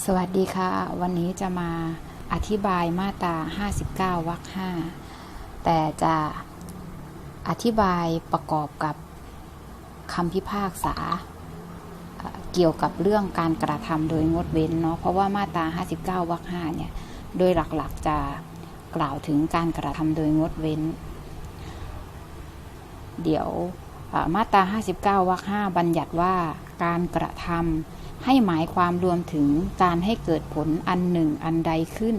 สวัสดีค่ะ วันนี้จะมาอธิบายมาตรา 59 วรรค 5 แต่จะอธิบายประกอบกับคำพิพากษา เกี่ยวกับเรื่องการกระทำโดยงดเว้นเนาะ เพราะว่ามาตรา 59 วรรค 5 เนี่ย โดยหลักๆจะกล่าวถึงการกระทำโดยงดเว้น เดี๋ยวมาตรา 59 วรรค 5 บัญญัติว่าการกระทำ ให้หมายความรวมถึงการให้เกิดผลอันหนึ่งอันใดขึ้น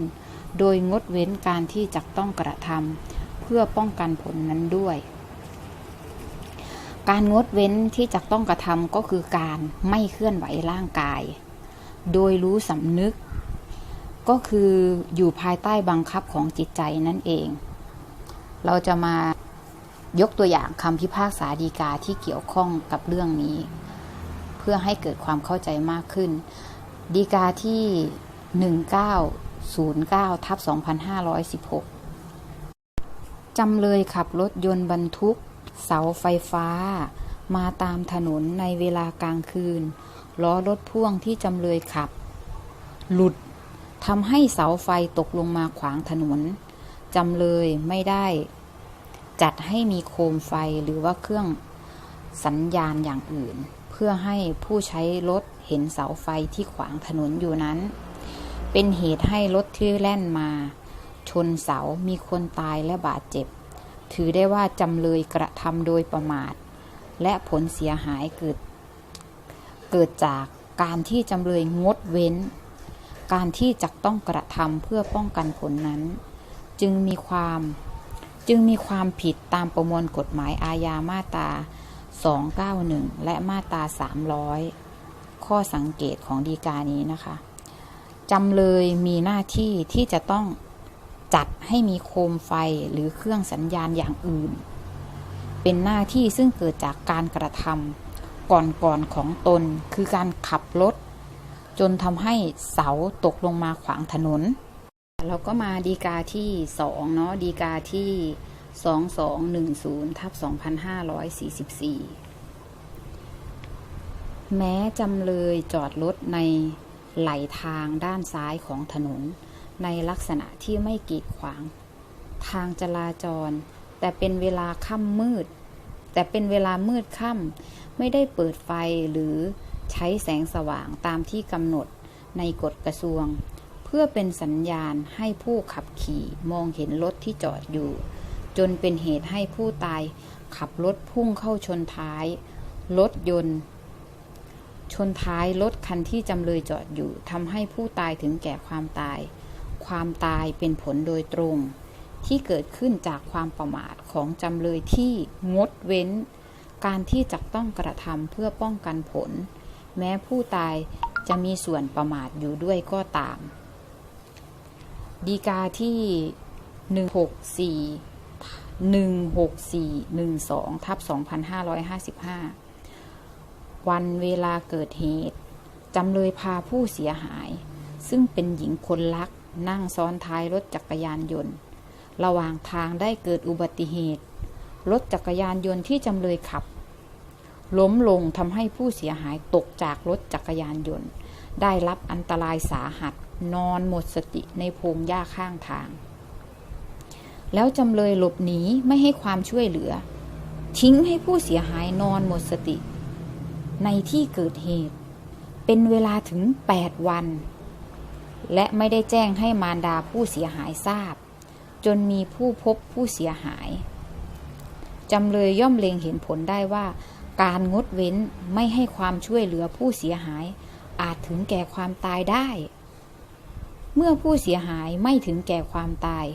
โดยงดเว้นการที่จะต้องกระทำเพื่อป้องกันผลนั้นด้วย การงดเว้นที่จะต้องกระทำก็คือการไม่เคลื่อนไหวร่างกาย โดยรู้สำนึก ก็คืออยู่ภายใต้บังคับของจิตใจนั่นเอง เราจะมายกตัวอย่างคำพิพากษาดีกาที่เกี่ยวข้องกับเรื่องนี้ เพื่อให้เกิดความเข้าใจมากขึ้น ดีกาที่ 1909ทับ2516 จำเลยขับรถยนต์บรรทุก เสาไฟฟ้า มาตามถนนในเวลากลางคืน ล้อรถพ่วงที่จำเลยขับ หลุดทำให้เสาไฟตกลงมาขวางถนน จำเลยไม่ได้จัดให้มีโคมไฟหรือว่าเครื่องสัญญาณอย่างอื่น เพื่อให้ผู้ใช้รถเห็นเสาไฟที่ขวางถนนอยู่นั้น เป็นเหตุให้รถที่แล่นมา ชนเสามีคนตายและบาดเจ็บ ถือได้ว่าจำเลยกระทำโดยประมาท และผลเสียหายเกิด เกิดจากการที่จำเลยงดเว้น การที่จะต้องกระทำเพื่อป้องกันผลนั้น จึงมีความจึงมีความผิดตามประมวลกฎหมายอาญามาตรา 291 และมาตรา 300 ข้อสังเกตของดีกานี้นะคะจำเลยมีหน้าที่ที่จะต้องจัดให้มีโคมไฟหรือเครื่องสัญญาณอย่างอื่น เป็นหน้าที่ซึ่งเกิดจากการกระทำก่อนๆของตนคือการขับรถ จนทำให้เสาตกลงมาขวางถนน เราก็มาดีกาที่สองเนาะดีกาที่ สองสองหนึ่งศูนย์ทับสองพันห้าร้อยสี่สิบสี่แม้จำเลยจอดรถในไหลทางด้านซ้ายของถนน ในลักษณะที่ไม่กีดขวาง ทางจราจร แต่เป็นเวลาค่ำมืด แต่เป็นเวลามืดค่ำไม่ได้เปิดไฟหรือใช้แสงสว่างตามที่กำหนดในกฎกระทรวง เพื่อเป็นสัญญาณให้ผู้ขับขี่มองเห็นรถที่จอดอยู่ จนเป็นเหตุให้ผู้ตายขับรถพุ่งเข้าชนท้าย รถยนต์ ชนท้ายรถคันที่จำเลยจอดอยู่ทำให้ผู้ตายถึงแก่ความตาย ความตายเป็นผลโดยตรง ที่เกิดขึ้นจากความประมาทของจำเลยที่งดเว้น การที่จะต้องกระทำเพื่อป้องกันผล แม้ผู้ตายจะมีส่วนประมาทอยู่ด้วยก็ตาม ดีกาที่ 164 16412ทับ2555 วันเวลาเกิดเหตุ จำเลยพาผู้เสียหาย ซึ่งเป็นหญิงคนรัก นั่งซ้อนท้ายรถจักรยานยนต์ ระหว่างทางได้เกิดอุบัติเหตุ รถจักรยานยนต์ที่จำเลยขับ ล้มลงทำให้ผู้เสียหายตกจากรถจักรยานยนต์ ได้รับอันตรายสาหัส นอนหมดสติในพงหญ้าข้างทาง แล้วจำเลยหลบหนีไม่ให้ความช่วยเหลือ ทิ้งให้ผู้เสียหายนอนหมดสติ ในที่เกิดเหตุ เป็นเวลาถึง 8 วัน และไม่ได้แจ้งให้มารดาผู้เสียหายทราบ จนมีผู้พบผู้เสียหายจำเลยย่อมเล็งเห็นผลได้ว่า การงดเว้นไม่ให้ความช่วยเหลือผู้เสียหาย อาจถึงแก่ความตายได้ เมื่อผู้เสียหายไม่ถึงแก่ความตาย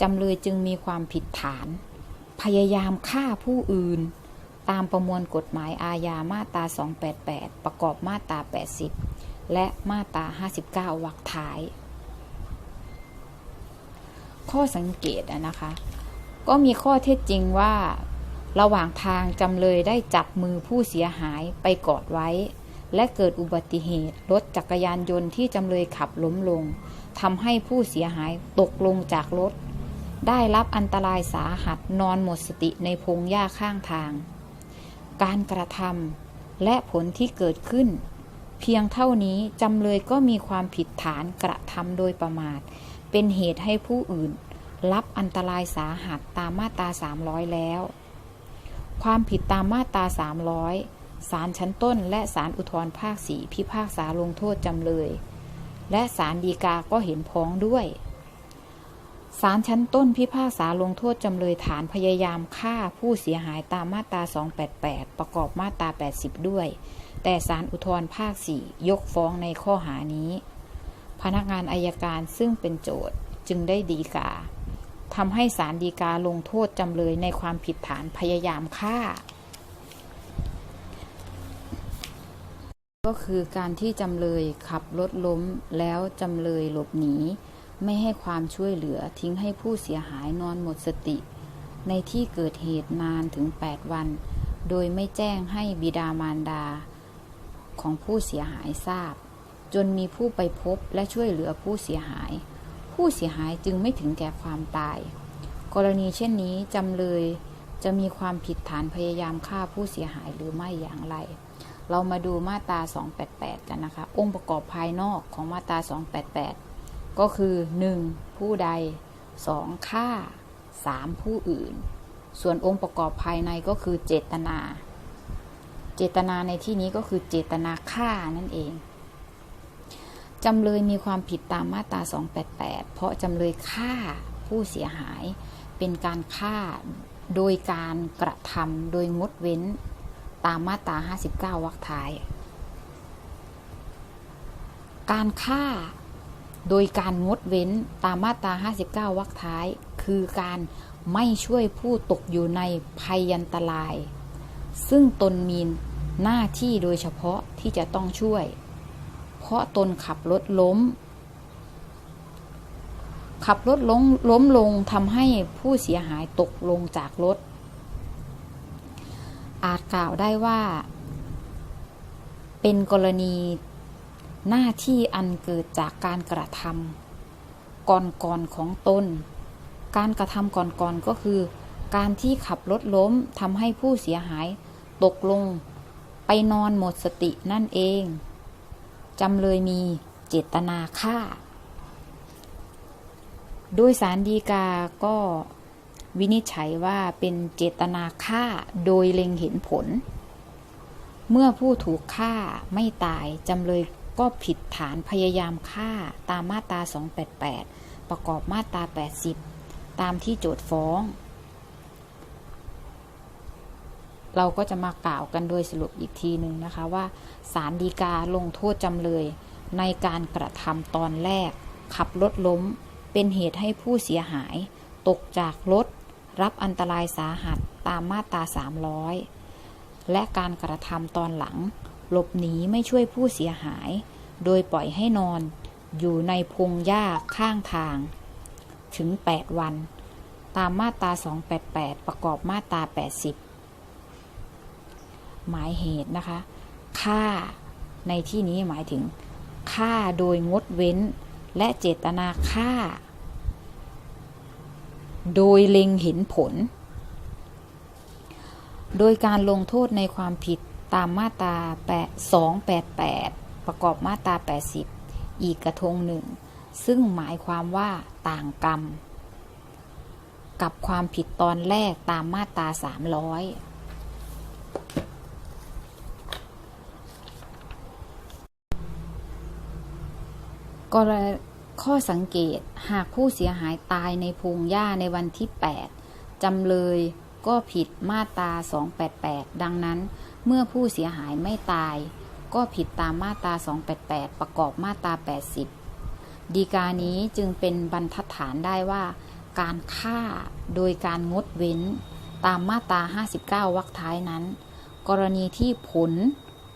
จำเลยจึงมีความผิดฐาน พยายามฆ่าผู้อื่น ตามประมวลกฎหมายอาญามาตรา 288 ประกอบมาตรา 80 และมาตรา 59 วรรคท้าย ข้อสังเกตนะคะ ก็มีข้อเท็จจริงว่า ระหว่างทางจำเลยได้จับมือผู้เสียหายไปกอดไว้ และเกิดอุบัติเหตุรถจักรยานยนต์ที่จำเลยขับล้มลงทำให้ผู้เสียหายตกลงจากรถ ได้รับอันตรายสาหัสนอนหมดสติในพงหญ้าข้างทาง การกระทำและผลที่เกิดขึ้น เพียงเท่านี้จำเลยก็มีความผิดฐานกระทำโดยประมาท เป็นเหตุให้ผู้อื่น รับอันตรายสาหัสตามมาตรา 300 แล้ว ความผิดตามมาตรา 300ศาลชั้นต้นและศาลอุทธรภาคสีพิพากษาลงโทษจำเลย และศาลฎีกาก็เห็นพ้องด้วย ศาลชั้นต้นพิพากษาลงโทษจำเลยฐานพยายามฆ่าผู้เสียหายตามมาตรา 288 ประกอบมาตรา 80 ด้วย แต่ศาลอุทธรภาค 4 ยกฟ้องในข้อหานี้ พนักงานอายการซึ่งเป็นโจทย์จึงได้ดีกาทำให้ศาลฎีกาลงโทษจำเลยในความผิดฐานพยายามฆ่า ก็คือการที่จำเลยขับรถล้มแล้วจำเลยหลบหนี ไม่ให้ความช่วยเหลือทิ้งให้ผู้เสียหายนอนหมดสติ ในที่เกิดเหตุนานถึง 8 วัน โดยไม่แจ้งให้บิดามารดา ของผู้เสียหายทราบ จนมีผู้ไปพบและช่วยเหลือผู้เสียหาย ผู้เสียหายจึงไม่ถึงแก่ความตาย กรณีเช่นนี้จำเลยจะมีความผิดฐานพยายามฆ่าผู้เสียหายหรือไม่อย่างไร เรามาดูมาตรา 288 กันนะคะ องค์ประกอบภายนอกของมาตรา 288 ก็คือ 1. ผู้ใด 2. ฆ่า 3. ผู้อื่น ส่วนองค์ประกอบภายในก็คือเจตนา เจตนาในที่นี้ก็คือเจตนาฆ่านั่นเองจำเลยมีความผิดตามมาตรา 288 เพราะจำเลยฆ่าผู้เสียหายเป็นการฆ่าโดยการกระทำโดยงดเว้นตามมาตรา 59 วรรคท้าย การฆ่า โดยการงดเว้นตามมาตรา 59 วรรคท้าย คือการไม่ช่วยผู้ตกอยู่ในภัยอันตราย ซึ่งตนมีหน้าที่โดยเฉพาะที่จะต้องช่วย เพราะตนขับรถล้ม ขับรถล้มล้มลงทำให้ผู้เสียหายตกลงจากรถ อาจกล่าวได้ว่า เป็นกรณี หน้าที่อันเกิดจากการกระทำก่อนๆของตน การกระทำก่อนๆก็คือ การที่ขับรถล้มทำให้ผู้เสียหายตกลง ไปนอนหมดสตินั่นเองจำเลยมีเจตนาฆ่า โดยสารดีกาก็วินิจฉัยว่าเป็นเจตนาฆ่าโดยเล็งเห็นผล เมื่อผู้ถูกฆ่าไม่ตายจำเลย ก็ผิดฐานพยายามฆ่าตามมาตรา 288 ประกอบมาตรา 80 ตามที่โจทย์ฟ้อง เราก็จะมากล่าวกันโดยสรุปอีกทีหนึ่งนะคะว่าศาลฎีกาลงโทษจำเลยในการกระทำตอนแรก ขับรถล้มเป็นเหตุให้ผู้เสียหาย ตกจากรถ รับอันตรายสาหัสตามมาตรา 300 และการกระทำตอนหลัง หลบหนีไม่ช่วยผู้เสียหาย โดยปล่อยให้นอน อยู่ในพงหญ้าข้างทาง ถึง 8 วัน ตามมาตรา 288 ประกอบมาตรา 80 หมายเหตุนะคะฆ่าในที่นี้หมายถึงฆ่าโดยงดเว้น และเจตนาฆ่า โดยเล็งเห็นผล โดยการลงโทษในความผิด ตามมาตรา288 ประกอบมาตรา 80 อีกกระทงหนึ่ง ซึ่งหมายความว่าต่างกรรม กับความผิดตอนแรกตามมาตรา 300กรณีข้อสังเกตหากผู้เสียหายตายในพงหญ้าในวันที่ 8 จำเลยก็ผิดมาตรา 288 ดังนั้น เมื่อผู้เสียหายไม่ตาย ก็ผิดตามมาตรา 288 ประกอบมาตรา 80 ดีกานี้จึงเป็นบรรทัดฐานได้ว่า การฆ่าโดยการงดเว้น ตามมาตรา 59 วรรคท้ายนั้น กรณีที่ผล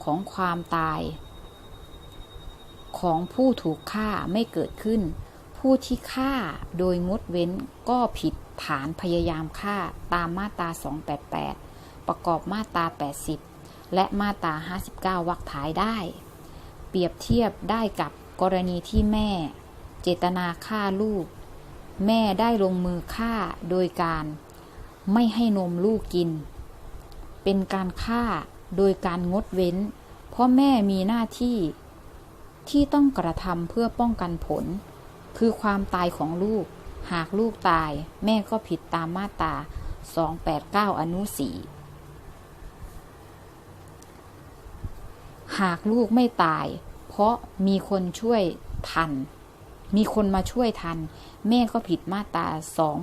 ของความตาย ของผู้ถูกฆ่าไม่เกิดขึ้น ผู้ที่ฆ่าโดยงดเว้นก็ผิดฐานพยายามฆ่าตามมาตรา 288 ประกอบมาตรา 80 และมาตรา 59 วรรคท้ายได้ เปรียบเทียบได้กับกรณีที่แม่ เจตนาฆ่าลูก แม่ได้ลงมือฆ่าโดยการ ไม่ให้นมลูกกิน เป็นการฆ่าโดยการงดเว้น เพราะแม่มีหน้าที่ที่ต้องกระทำเพื่อป้องกันผล คือความตายของลูก หากลูกตาย แม่ก็ผิดตามมาตรา 289 อนุ 4 หากลูกไม่ตาย เพราะมีคนช่วยทัน มีคนมาช่วยทัน แม่ก็ผิดมาตรา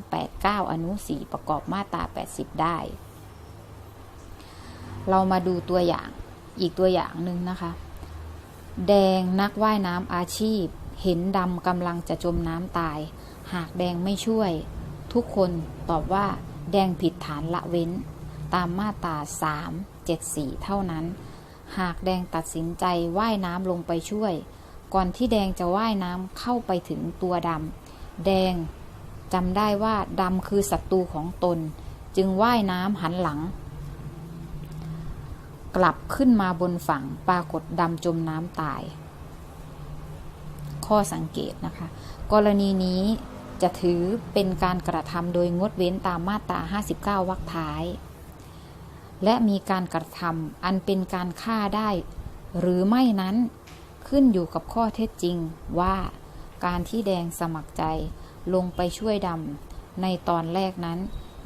289 อนุ 4 ประกอบมาตรา 80 ได้ เรามาดูตัวอย่างอีกตัวอย่างหนึ่งนะคะ แดงนักว่ายน้ำอาชีพ เห็นดำกำลังจะจมน้ำตาย หากแดงไม่ช่วย ทุกคนตอบว่า แดงผิดฐานละเว้น ตามมาตรา3 7 4 เท่านั้น หากแดงตัดสินใจว่ายน้ำลงไปช่วย ก่อนที่แดงจะว่ายน้ำเข้าไปถึงตัวดำแดงจำได้ว่าดำคือศัตรูของตน จึงว่ายน้ำหันหลัง กลับขึ้นมาบนฝั่งปรากฏดำจมน้ำตาย ข้อสังเกตนะคะ กรณีนี้จะถือเป็นการกระทำโดยงดเว้นตามมาตรา 59 วรรคท้าย และมีการกระทำอันเป็นการฆ่าได้ หรือไม่นั้นขึ้นอยู่กับข้อเท็จจริงว่า การที่แดงสมัครใจลงไปช่วยดำในตอนแรกนั้น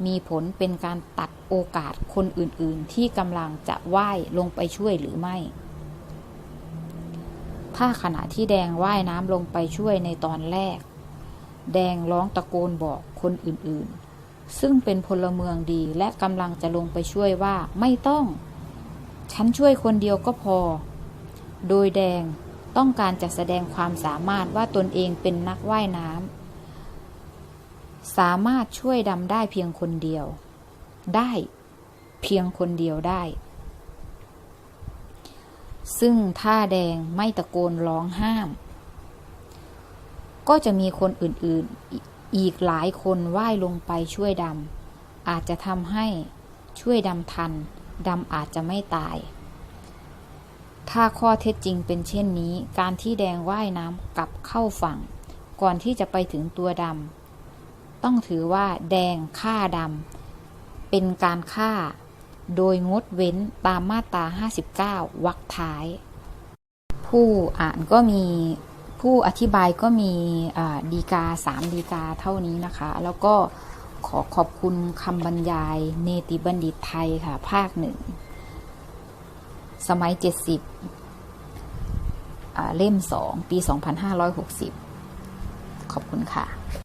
มีผลเป็นการตัดโอกาสคนอื่นๆ ที่กำลังจะว่ายลงไปช่วยหรือไม่ ถ้าขณะที่แดงว่ายน้ำลงไปช่วยในตอนแรก แดงร้องตะโกนบอกคนอื่นๆ ซึ่งเป็นพลเมืองดีและกำลังจะลงไปช่วยว่าไม่ต้อง ฉันช่วยคนเดียวก็พอ โดยแดงต้องการจะแสดงความสามารถว่าตนเองเป็นนักว่ายน้ำสามารถช่วยดำได้เพียงคนเดียว ได้ เพียงคนเดียวได้ ซึ่งถ้าแดงไม่ตะโกนร้องห้าม ก็จะมีคนอื่นๆ อีกหลายคนว่ายลงไปช่วยดำ อาจจะทำให้ช่วยดำทันดำอาจจะไม่ตาย ถ้าข้อเท็จจริงเป็นเช่นนี้ การที่แดงว่ายน้ำกลับเข้าฝั่ง ก่อนที่จะไปถึงตัวดำต้องถือว่าแดงฆ่าดำเป็นการฆ่า โดยงดเว้นตามมาตรา 59วรรคท้าย ผู้อ่านก็มี ผู้อธิบายก็มีดีกาสามดีกาเท่านี้นะคะ แล้วก็ขอขอบคุณคำบรรยายเนติบัณฑิตไทยค่ะ ภาคหนึ่ง สมัยเจ็ดสิบเล่มสองปีสองพันห้าร้อยหกสิบขอบคุณค่ะ